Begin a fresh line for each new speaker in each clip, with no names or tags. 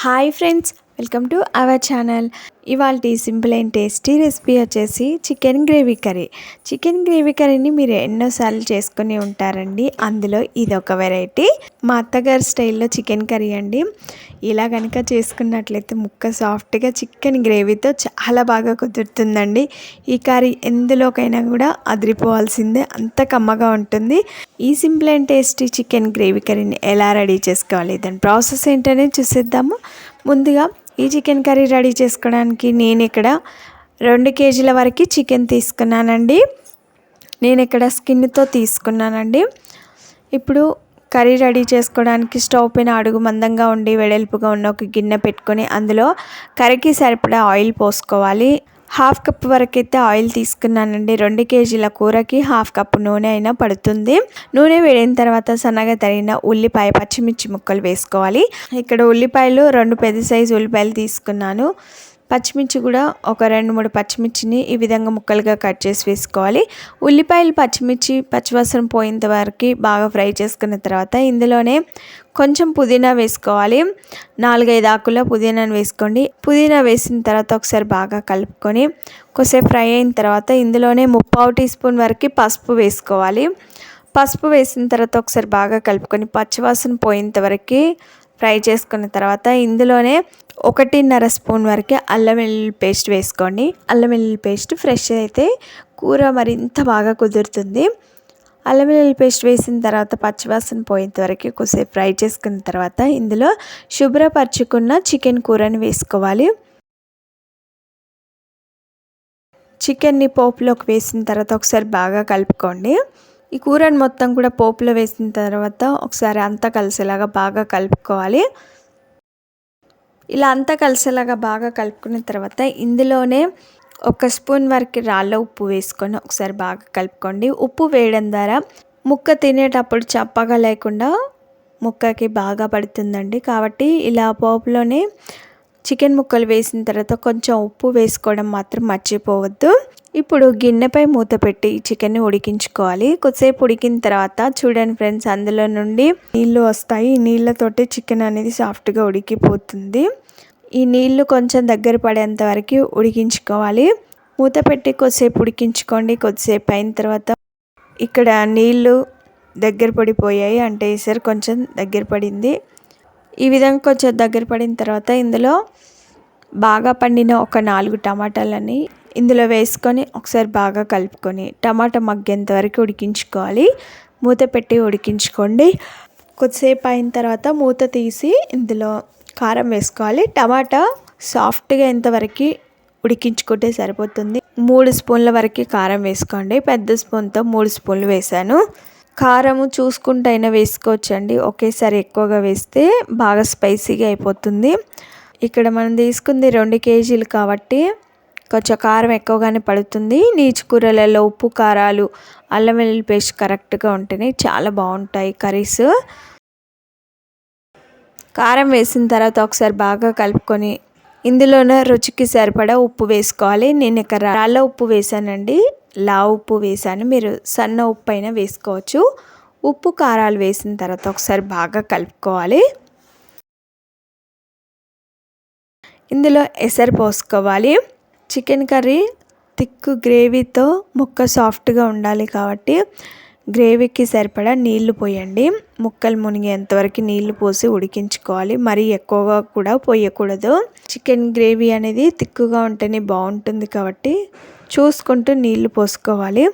Hi friends welcome to our channel. ఇవాళ simple and tasty recipe వచ్చేసి chicken gravy curry. Chicken gravy కర్రీని మీరు ఎన్నోసార్లు చేసుకుని ఉంటారండి. అందులో ఇది ఒక వెరైటీ. మా అత్తగారి స్టైల్లో చికెన్ కర్రీ అండి. ఇలా కనుక చేసుకున్నట్లయితే ముక్క సాఫ్ట్గా చికెన్ గ్రేవీతో చాలా బాగా కుదురుతుందండి. ఈ కర్రీ ఎందులోకైనా కూడా అదిరిపోవాల్సిందే. అంత కమ్మగా ఉంటుంది. ఈ simple and tasty chicken gravy కర్రీని ఎలా రెడీ చేసుకోవాలి? దాని ప్రాసెస్ ఏంటనే చూసేద్దాము. ముందుగా ఈ చికెన్ కర్రీ రెడీ చేసుకోవడానికి నేను ఇక్కడ రెండు కేజీల వరకు చికెన్ తీసుకున్నానండి. నేను ఇక్కడ స్కిన్తో తీసుకున్నానండి. ఇప్పుడు కర్రీ రెడీ చేసుకోవడానికి స్టవ్ పైన అడుగు మందంగా ఉండి వెడల్పుగా ఉన్న ఒక గిన్నె పెట్టుకొని అందులో కర్రీకి సరిపడా ఆయిల్ పోసుకోవాలి. హాఫ్ కప్ వరకు అయితే ఆయిల్ తీసుకున్నానండి. రెండు కేజీల కూరకి హాఫ్ కప్ నూనె అయినా పడుతుంది. నూనె వేడిన తర్వాత సన్నగా తరిగిన ఉల్లిపాయ పచ్చిమిర్చి ముక్కలు వేసుకోవాలి. ఇక్కడ ఉల్లిపాయలు రెండు పెద్ద సైజు ఉల్లిపాయలు తీసుకున్నాను. పచ్చిమిర్చి కూడా ఒక రెండు మూడు పచ్చిమిర్చిని ఈ విధంగా ముక్కలుగా కట్ చేసి వేసుకోవాలి. ఉల్లిపాయలు పచ్చిమిర్చి పచ్చివాసన పోయేంత వరకు బాగా ఫ్రై చేసుకున్న తర్వాత ఇందులోనే కొంచెం పుదీనా వేసుకోవాలి. నాలుగైదు ఆకుల పుదీనాను వేసుకోండి. పుదీనా వేసిన తర్వాత ఒకసారి బాగా కలుపుకొని కొద్దిసేపు ఫ్రై అయిన తర్వాత ఇందులోనే ముప్పావు టీ స్పూన్ వరకు పసుపు వేసుకోవాలి. పసుపు వేసిన తర్వాత ఒకసారి బాగా కలుపుకొని పచ్చివాసన పోయేంత వరకు ఫ్రై చేసుకున్న తర్వాత ఇందులోనే ఒకటిన్నర స్పూన్ వరకు అల్లం వెల్లుల్లి పేస్ట్ వేసుకోండి. అల్లం వెల్లుల్లి పేస్ట్ ఫ్రెష్ అయితే కూర మరింత బాగా కుదురుతుంది. అల్లం వెల్లుల్లి పేస్ట్ వేసిన తర్వాత పచ్చివాసన పోయేంత వరకు కొద్దిసేపు ఫ్రై చేసుకున్న తర్వాత ఇందులో శుభ్రపరచుకున్న చికెన్ కూరని వేసుకోవాలి. చికెన్ని పోపులోకి వేసిన తర్వాత ఒకసారి బాగా కలుపుకోండి. ఈ కూరని మొత్తం కూడా పోపులో వేసిన తర్వాత ఒకసారి అంతా కలిసేలాగా బాగా కలుపుకోవాలి. ఇలా అంతా కలిసేలాగా బాగా కలుపుకున్న తర్వాత ఇందులోనే ఒక స్పూన్ వరకు రాళ్ళ ఉప్పు వేసుకొని ఒకసారి బాగా కలుపుకోండి. ఉప్పు వేయడం ద్వారా ముక్క తినేటప్పుడు చప్పగా లేకుండా ముక్కకి బాగా పడుతుందండి. కాబట్టి ఇలా పోపులోనే చికెన్ ముక్కలు వేసిన తర్వాత కొంచెం ఉప్పు వేసుకోవడం మాత్రం మర్చిపోవద్దు. ఇప్పుడు గిన్నెపై మూత పెట్టి చికెన్ని ఉడికించుకోవాలి. కొద్దిసేపు ఉడికిన తర్వాత చూడండి ఫ్రెండ్స్ అందులో నుండి నీళ్ళు వస్తాయి. నీళ్ళతోటి చికెన్ అనేది సాఫ్ట్గా ఉడికిపోతుంది. ఈ నీళ్ళు కొంచెం దగ్గర పడేంత వరకు ఉడికించుకోవాలి. మూత పెట్టి కొద్దిసేపు ఉడికించుకోండి. కొద్దిసేపు అయిన తర్వాత ఇక్కడ నీళ్ళు దగ్గర పడిపోయాయి. అంటే ఈసారి కొంచెం దగ్గర పడింది. ఈ విధంగా కొంచెం దగ్గర పడిన తర్వాత ఇందులో బాగా పండిన ఒక నాలుగు టమాటాలని ఇందులో వేసుకొని ఒకసారి బాగా కలుపుకొని టమాటా మగ్గేంత వరకు ఉడికించుకోవాలి. మూత పెట్టి ఉడికించుకోండి. కొద్దిసేపు అయిన తర్వాత మూత తీసి ఇందులో కారం వేసుకోవాలి. టమాటా సాఫ్ట్గా ఎంతవరకు ఉడికించుకుంటే సరిపోతుంది. మూడు స్పూన్ల వరకు కారం వేసుకోండి. పెద్ద స్పూన్తో మూడు స్పూన్లు వేసాను కారము చూసుకుంటైనా అయినా వేసుకోవచ్చండి. ఒకేసారి ఎక్కువగా వేస్తే బాగా స్పైసీగా అయిపోతుంది. ఇక్కడ మనం తీసుకుంది రెండు కేజీలు కాబట్టి కొంచెం కారం ఎక్కువగానే పడుతుంది. నీచు కూరలలో ఉప్పు కారాలు అల్లం వెల్లుల్లి పేస్ట్ కరెక్ట్గా ఉంటేనే చాలా బాగుంటాయి కర్రీస్. కారం వేసిన తర్వాత ఒకసారి బాగా కలుపుకొని ఇందులోనే రుచికి సరిపడా ఉప్పు వేసుకోవాలి. నేను ఇక్కడ రాళ్ళ ఉప్పు వేసానండి. లా ఉప్పు వేసాను. మీరు సన్న ఉప్పు అయినా వేసుకోవచ్చు. ఉప్పు కారాలు వేసిన తర్వాత ఒకసారి బాగా కలుపుకోవాలి. ఇందులో ఎసరు పోసుకోవాలి. చికెన్ కర్రీ థిక్ గ్రేవీతో ముక్క సాఫ్ట్గా ఉండాలి కాబట్టి గ్రేవీకి సరిపడా నీళ్ళు పోయండి. ముక్కలు మునిగేంతవరకు నీళ్ళు పోసి ఉడికించుకోవాలి. మరీ ఎక్కువగా కూడా పోయకూడదు. చికెన్ గ్రేవీ అనేది తిక్కుగా ఉంటేనే బాగుంటుంది కాబట్టి చూసుకుంటూ నీళ్ళు పోసుకోవాలి.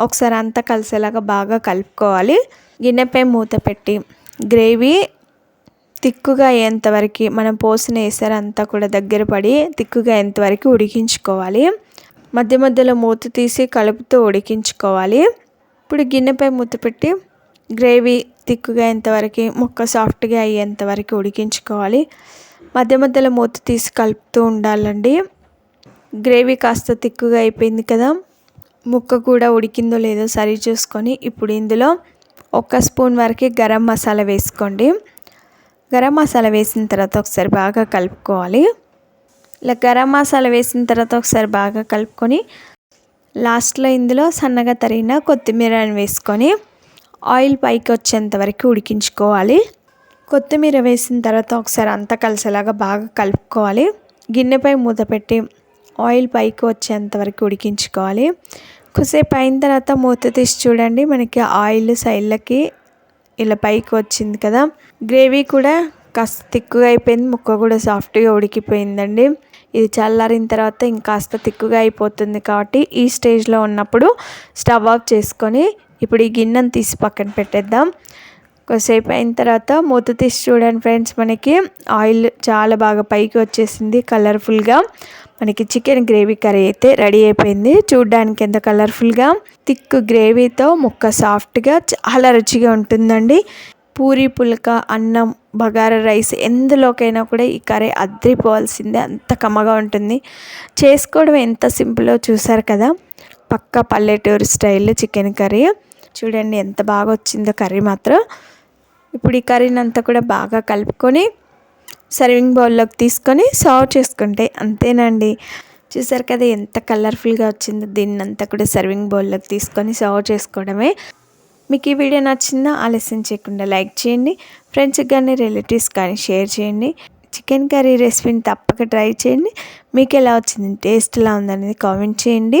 ఒకసారి అంతా కలిసేలాగా బాగా కలుపుకోవాలి. గిన్నెపై మూత పెట్టి గ్రేవీ తిక్కుగా అయ్యేంతవరకు మనం పోసిన ఎసరు అంతా కూడా దగ్గర పడి తిక్కుగా అయ్యేంతవరకు ఉడికించుకోవాలి. మధ్య మధ్యలో మూత తీసి కలుపుతూ ఉడికించుకోవాలి. ఇప్పుడు గిన్నెపై మూత పెట్టి గ్రేవీ తిక్కుగా అయ్యేంతవరకు ముక్క సాఫ్ట్గా అయ్యేంతవరకు ఉడికించుకోవాలి. మధ్య మధ్యలో మూత తీసి కలుపుతూ ఉండాలండి. గ్రేవీ కాస్త తిక్కుగా అయిపోయింది కదా ముక్క కూడా ఉడికిందో లేదో సరి చూసుకొని ఇప్పుడు ఇందులో ఒక స్పూన్ వరకు గరం మసాలా వేసుకోండి. గరం మసాలా వేసిన తర్వాత ఒకసారి బాగా కలుపుకోవాలి. ఇలా గరం మసాలా వేసిన తర్వాత ఒకసారి బాగా కలుపుకొని లాస్ట్లో ఇందులో సన్నగా తరిగిన కొత్తిమీరని వేసుకొని ఆయిల్ పైకి వచ్చేంత వరకు ఉడికించుకోవాలి. కొత్తిమీర వేసిన తర్వాత ఒకసారి అంతా కలిసేలాగా బాగా కలుపుకోవాలి. గిన్నెపై మూత పెట్టి ఆయిల్ పైకి వచ్చేంత వరకు ఉడికించుకోవాలి. కొద్దిసేపు అయిన తర్వాత మూత తీసి చూడండి మనకి ఆయిల్ సైడ్లకి ఇలా పైకి వచ్చింది కదా. గ్రేవీ కూడా కాస్త తిక్కుగా అయిపోయింది. ముక్క కూడా సాఫ్ట్గా ఉడికిపోయిందండి. ఇది చల్లారిన తర్వాత ఇంకాస్త తిక్కుగా అయిపోతుంది కాబట్టి ఈ స్టేజ్లో ఉన్నప్పుడు స్టవ్ ఆఫ్ చేసుకొని ఇప్పుడు ఈ గిన్నెను తీసి పక్కన పెట్టేద్దాం. కొద్దిసేపు అయిన తర్వాత మూత తీసి చూడండి ఫ్రెండ్స్ మనకి ఆయిల్ చాలా బాగా పైకి వచ్చేసింది కలర్ఫుల్గా. మనకి చికెన్ గ్రేవీ కర్రీ అయితే రెడీ అయిపోయింది. చూడ్డానికి ఎంత కలర్ఫుల్గా థిక్ గ్రేవీతో ముక్క సాఫ్ట్గా చాలా రుచిగా ఉంటుందండి. పూరి పుల్క అన్నం బగారా రైస్ ఎందులోకైనా కూడా ఈ కర్రీ అద్రిపోవాల్సిందే అంత కమ్మగా ఉంటుంది. చేసుకోవడం ఎంత సింపుల్లో చూసారు కదా? పక్క పల్లెటూరు స్టైల్ చికెన్ కర్రీ. చూడండి ఎంత బాగా వచ్చిందో కర్రీ మాత్రం. ఇప్పుడు ఈ కర్రీని అంతా కూడా బాగా కలుపుకొని సర్వింగ్ బౌల్లోకి తీసుకొని సర్వ్ చేసుకుంటే అంతేనండి. చూసారు కదా ఎంత కలర్ఫుల్గా వచ్చిందో దీన్ని అంతా కూడా సర్వింగ్ బౌల్లోకి తీసుకొని సర్వ్ చేసుకోవడమే. మీకు ఈ వీడియో నచ్చిందా ఆలస్యం చేయకుండా లైక్ చేయండి. ఫ్రెండ్స్కి కానీ రిలేటివ్స్ కానీ షేర్ చేయండి. చికెన్ కర్రీ రెసిపీని తప్పక ట్రై చేయండి. మీకు ఎలా వచ్చింది టేస్ట్ ఎలా ఉందనేది కామెంట్ చేయండి.